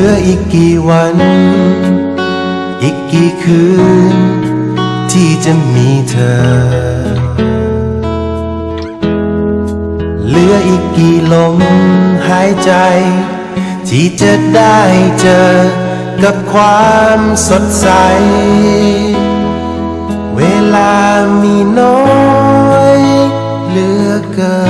เหลืออีกกี่วัน อีกกี่คืน ที่จะมีเธอ เหลืออีกกี่ลมหายใจ ที่จะได้เจอกับความสดใส เวลามีน้อยเหลือเกิน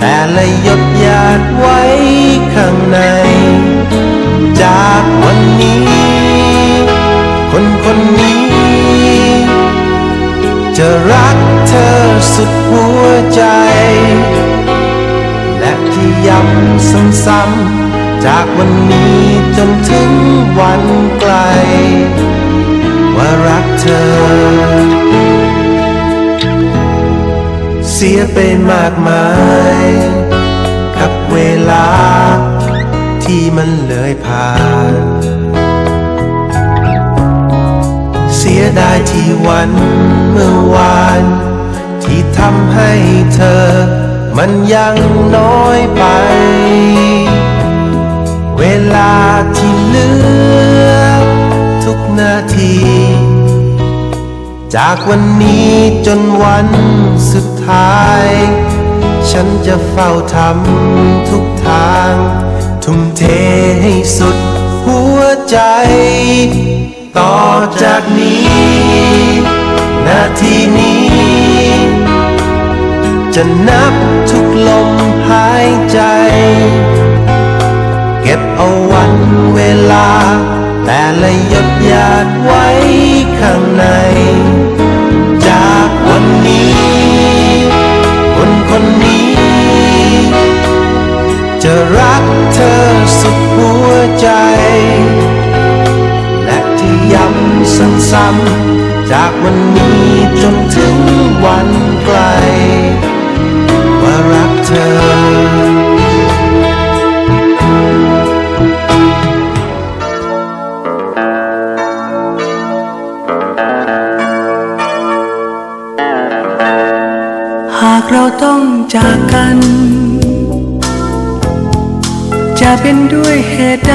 แต่ละหยดหยาดไว้ข้างใน จากวันนี้ คนคนนี้ จะรักเธอสุดหัวใจ และที่ย้ำซ้ำๆจากวันนี้จนถึงวันไกล ว่ารักเธอ สียไปมากมาย กับเวลา ที่มันเลยผ่าน เสียดายที่วันเมื่อวาน ที่ทำให้เธอ มันยังน้อยไป เวลาที่เหลือ ทุกนาที จากวันนี้จนวันสุด ท้าย ฉันจะเฝ้าทำทุกทาง ทุ่มเทให้สุดหัวใจ ต่อจากนี้ นาทีนี้ จะนับทุกลมหายใจ เก็บเอาวันเวลา แต่ละหยดหยาดไว้ข้างในำซ้ำๆจากวันนี้จนถึงวันไกล ว่ารักเธอ หากเราต้องจากกัน จะเป็นด้วยเหตุใด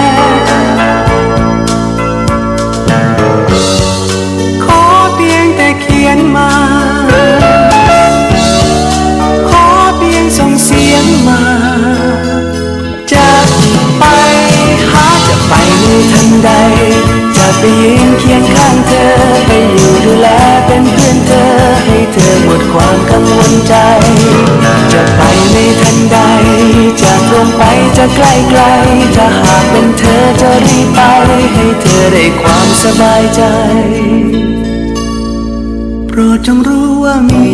ไปยืนเคียงข้างเธอ ไปอยู่ดูแลเป็นเพื่อนเธอ ให้เธอหมดความกังวลใจ จะไปในทันใด จะตรงไปจะใกล้ไกล ถ้าหากเป็นเธอจะรีบไป ให้เธอได้ความสบายใจ โปรดจงรู้ว่ามี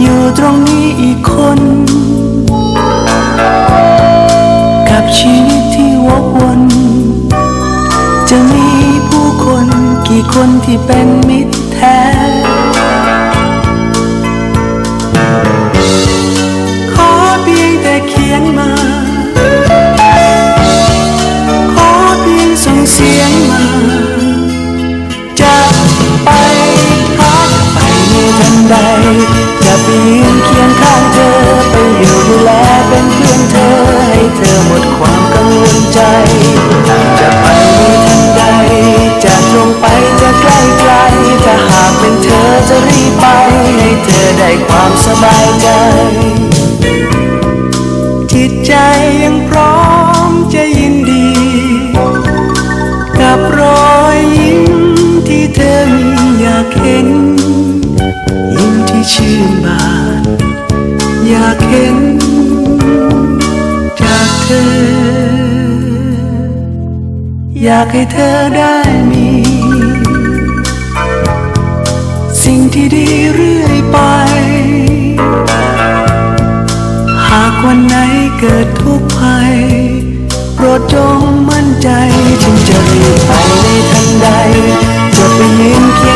อยู่ตรงนี้อีกคน กับชีวิตที่วกวนีคนที่เป็นมิตรแท้ขอเพียงแต่เขียนมา ขอเพียงส่งเสียงมา จะไปหาจะไปในทันใด จะไปยืนเคียง ห็น จากเธอ อยากให้เธอได้มี สิ่งที่ดีเรื่อยไป หากวันไหนเกิดทุกข์ภัยโปรดจงมั่นใจ ฉันจะรีบไปในทันใด จะไปยืนเคียง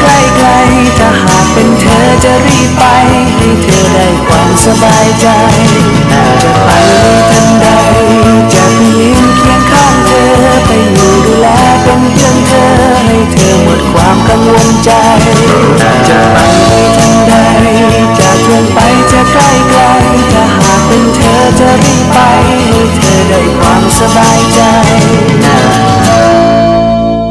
ใกล้ๆถ้าหากเป็นเธอจะรีบไป ให้เธอได้ความสบายใจจะไปทันใดจะไปยืนเคียงข้างเธอ ไปอยู่ดูแลเป็นเพื่อนเธอ ให้เธอหมดความกังวลใจจะไปทันใดจะชวนไปจะใกล้ๆถ้าหากเป็นเธอจะรีบไป ให้เธอได้ความสบายใจ